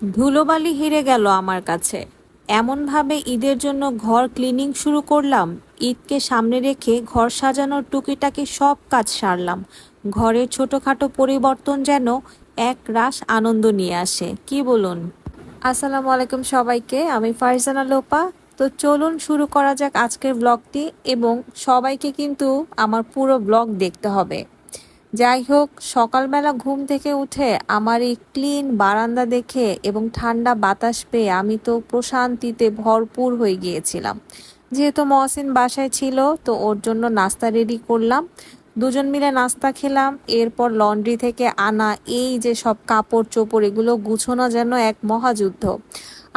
ধুলোবালি হেরে গেল আমার কাছে। এমনভাবে ঈদের জন্য ঘর ক্লিনিং শুরু করলাম, ঈদকে সামনে রেখে ঘর সাজানোর টুকিটাকি সব কাজ সারলাম। ঘরের ছোটোখাটো পরিবর্তন যেন এক রাস আনন্দ নিয়ে আসে। কি বলুন? আসসালামু আলাইকুম সবাইকে, আমি ফারজানা লোপা। তো চলুন শুরু করা যাক আজকের ব্লগটি এবং সবাইকে কিন্তু আমার পুরো ব্লগ দেখতে হবে। যাই হোক, সকালবেলা ঘুম থেকে উঠে আমার এই ক্লিন বারান্দা দেখে এবং ঠান্ডা বাতাস পেয়ে আমি তো প্রশান্তিতে ভরপুর হয়ে গিয়েছিলাম। যেহেতু মহসিন বাসায় ছিল, তো ওর জন্য নাস্তা রেডি করলাম। দুজন মিলে নাস্তা খেলাম, এরপর লন্ড্রি থেকে আনা এই যে সব কাপড় চোপড়, এগুলো গুছোনো যেন এক মহাযুদ্ধ।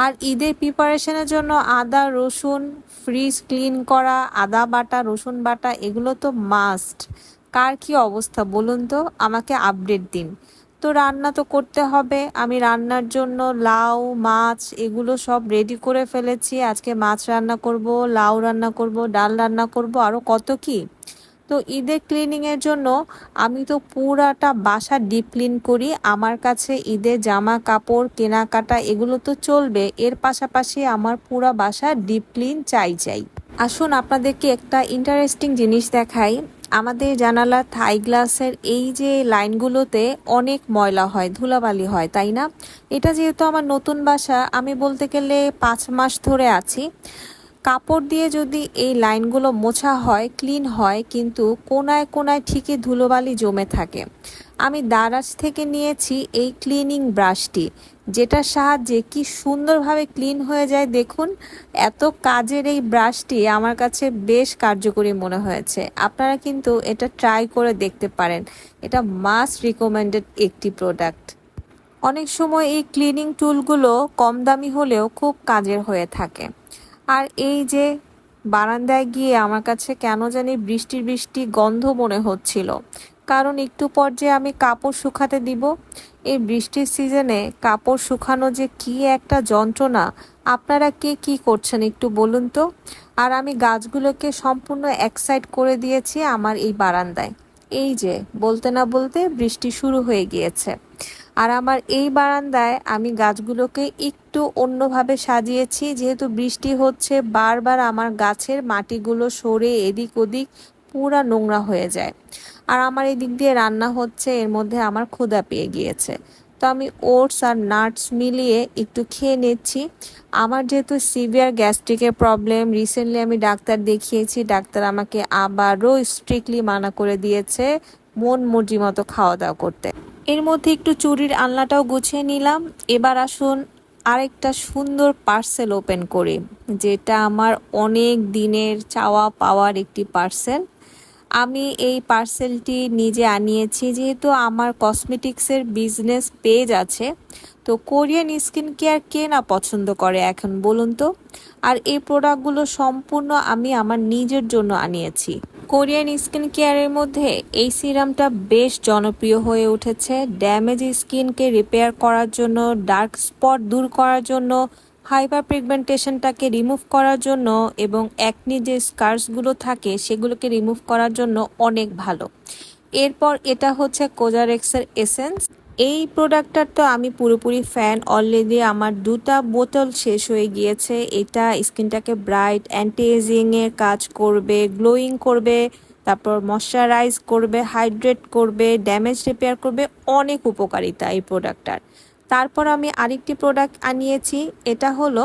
আর ঈদের প্রিপারেশনের জন্য আদা, রসুন ফ্রিজ ক্লিন করা, আদা বাটা, রসুন বাটা, এগুলো তো মাস্ট কার কি অবস্থা বলুন তো? আমাকে আপডেট দিন। তো রান্না তো করতে হবে। আমি রান্নার জন্য লাউ, মাছ এগুলো সব রেডি করে ফেলেছি। আজকে মাছ রান্না করব, লাউ রান্না করব, ডাল রান্না করব আরও কত কি? তো ঈদের ক্লিনিংয়ের জন্য আমি তো পুরাটা বাসা ডিপ ক্লিন করি। আমার কাছে ঈদের জামা কাপড় কেনাকাটা এগুলো তো চলবে। এর পাশাপাশি আমার পুরা বাসা ডিপ ক্লিন চাই চাই। আসুন আপনাদেরকে একটা ইন্টারেস্টিং জিনিস দেখাই। আমাদের জানালা থাই গ্লাসের এই যে লাইনগুলোতে অনেক ময়লা হয়, ধুলাবালি হয়, তাই না? এটা যেহেতু আমার নতুন বাসা, আমি বলতে গেলে পাঁচ মাস ধরে আছি। কাপড় দিয়ে যদি এই লাইনগুলো মোছা হয়, ক্লিন হয়, কিন্তু কোনায় কোনায় ঠিকই ধুলোবালি জমে থাকে। আমি দারাজ থেকে নিয়েছি এই ক্লিনিং ব্রাশটি, যেটার সাহায্যে কি সুন্দরভাবে ক্লিন হয়ে যায় দেখুন। এত কাজের এই ব্রাশটি আমার কাছে বেশ কার্যকরী মনে হয়েছে। আপনারা কিন্তু এটা ট্রাই করে দেখতে পারেন। এটা মাস্ট রিকমেন্ডেড একটি প্রোডাক্ট। অনেক সময় এই ক্লিনিং টুলগুলো কম দামি হলেও খুব কাজের হয়ে থাকে। আর এই যে বারান্দায় গিয়ে আমার কাছে কেন জানি বৃষ্টি বৃষ্টি গন্ধ মনে হচ্ছিল। কারণ একটু পর যে আমি কাপড় শুকাতে দিব, এই বৃষ্টির সিজনে কাপড় শুকানো যে কি একটা যন্ত্রণা। আপনারা কে কি করছেন একটু বলুন তো? আর আমি গাছগুলোকে সম্পূর্ণ একসাইড করে দিয়েছি আমার এই বারান্দায়। এই যে, বলতে না বলতে বৃষ্টি শুরু হয়ে গিয়েছে। আর আমার এই বারান্দায় আমি গাছগুলোকে একটু অন্যভাবে সাজিয়েছি, যেহেতু বৃষ্টি হচ্ছে, বারবার আমার গাছের মাটিগুলো সরে এদিক ওদিক পুরা নোংরা হয়ে যায়। আর আমার এই দিক দিয়ে রান্না হচ্ছে, এর মধ্যে আমার ক্ষুধা পেয়ে গিয়েছে। তো আমি ওটস আর নাটস মিলিয়ে একটু খেয়ে নিচ্ছি। আমার যেহেতু সিভিয়ার গ্যাস্ট্রিকের প্রবলেম, রিসেন্টলি আমি ডাক্তার দেখিয়েছি, ডাক্তার আমাকে আবারও স্ট্রিক্টলি মানা করে দিয়েছে মন মর্জি মতো খাওয়া দাওয়া করতে। এর মধ্যে একটু চুরির আলনাটাও গুছিয়ে নিলাম। এবার আসুন আরেকটা সুন্দর পার্সেল ওপেন করি, যেটা আমার অনেক দিনের চাওয়া পাওয়ার একটি পার্সেল আমি এই পার্সেলটি নিজে আনিয়েছি, যেহেতু আমার কসমেটিক্সের বিজনেস পেজ আছে, তো কোরিয়ান স্কিন কেয়ার কে না পছন্দ করে এখন বলুন তো? আর এই প্রোডাক্টগুলো সম্পূর্ণ আমি আমার নিজের জন্য আনিয়েছি। কোরিয়ান স্কিন কেয়ারের মধ্যে এই সিরামটা বেশ জনপ্রিয় হয়ে উঠেছে। ড্যামেজ স্কিনকে রিপেয়ার করার জন্য, ডার্ক স্পট দূর করার জন্য, হাইপার পিগমেন্টেশনটাকে রিমুভ করার জন্য এবং একনি যে স্কার্সগুলো থাকে সেগুলোকে রিমুভ করার জন্য অনেক ভালো। এরপর এটা হচ্ছে কোজারেক্সের এসেন্স। এই প্রোডাক্টটার তো আমি পুরোপুরি ফ্যান অলরেডি আমার দুটা বোতল শেষ হয়ে গিয়েছে। এটা স্কিনটাকে ব্রাইট অ্যান্টি এজিংয়ের কাজ করবে গ্লোয়িং করবে, তারপর ময়শ্চারাইজ করবে হাইড্রেট করবে ড্যামেজ রিপেয়ার করবে। অনেক উপকারিতা এই প্রোডাক্টটার তারপর আমি আরেকটি প্রোডাক্ট আনিয়েছি। এটা হলো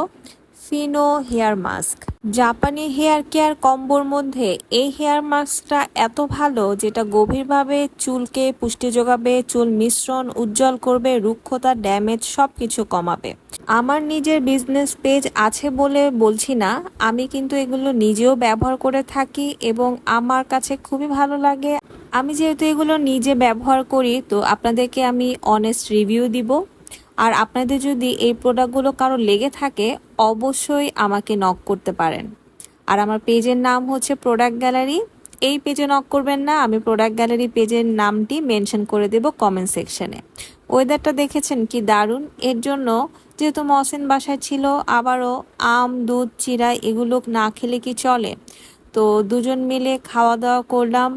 ফিনো হেয়ার মাস্ক জাপানি হেয়ার কেয়ার কম্বোর মধ্যে এই হেয়ার মাস্কটা এত ভালো যেটা গভীরভাবে চুলকে, পুষ্টি যোগাবে, চুল মিশ্রণ উজ্জ্বল করবে, রুক্ষতা ড্যামেজ সব কিছু কমাবে। আমার নিজের বিজনেস পেজ আছে বলে বলছি না, আমি কিন্তু এগুলো নিজেও ব্যবহার করে থাকি এবং আমার কাছে খুবই ভালো লাগে। আমি যেহেতু এগুলো নিজে ব্যবহার করি, তো আপনাদেরকে আমি অনেস্ট রিভিউ দিব। আর আপনাদের যদি এই প্রোডাক্টগুলো কারও লেগে থাকে, অবশ্যই আমাকে নক করতে পারেন। আর আমার পেজের নাম হচ্ছে প্রোডাক্ট গ্যালারি এই পেজে নক করবেন না, আমি প্রোডাক্ট গ্যালারি পেজের নামটি মেনশন করে দেব কমেন্ট সেকশনে ওয়েদারটা দেখেছেন কি দারুণ? এর জন্য যেহেতু মহসিন বাসায় ছিল, আবারও আম, দুধ, চিরা, এগুলো না খেলে কি চলে? তো দুজন মিলে খাওয়া দাওয়া করলাম।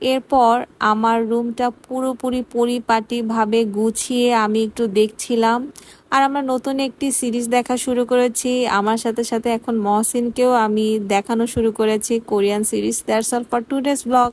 এরপর আমার রুমটা পুরোপুরি পরিপাটিভাবে গুছিয়ে আমি একটু দেখছিলাম। আর আমরা নতুন একটি সিরিজ দেখা শুরু করেছি। আমার সাথে সাথে এখন মহসিনকেও আমি দেখানো শুরু করেছি। Korean series, that's all for today's blog.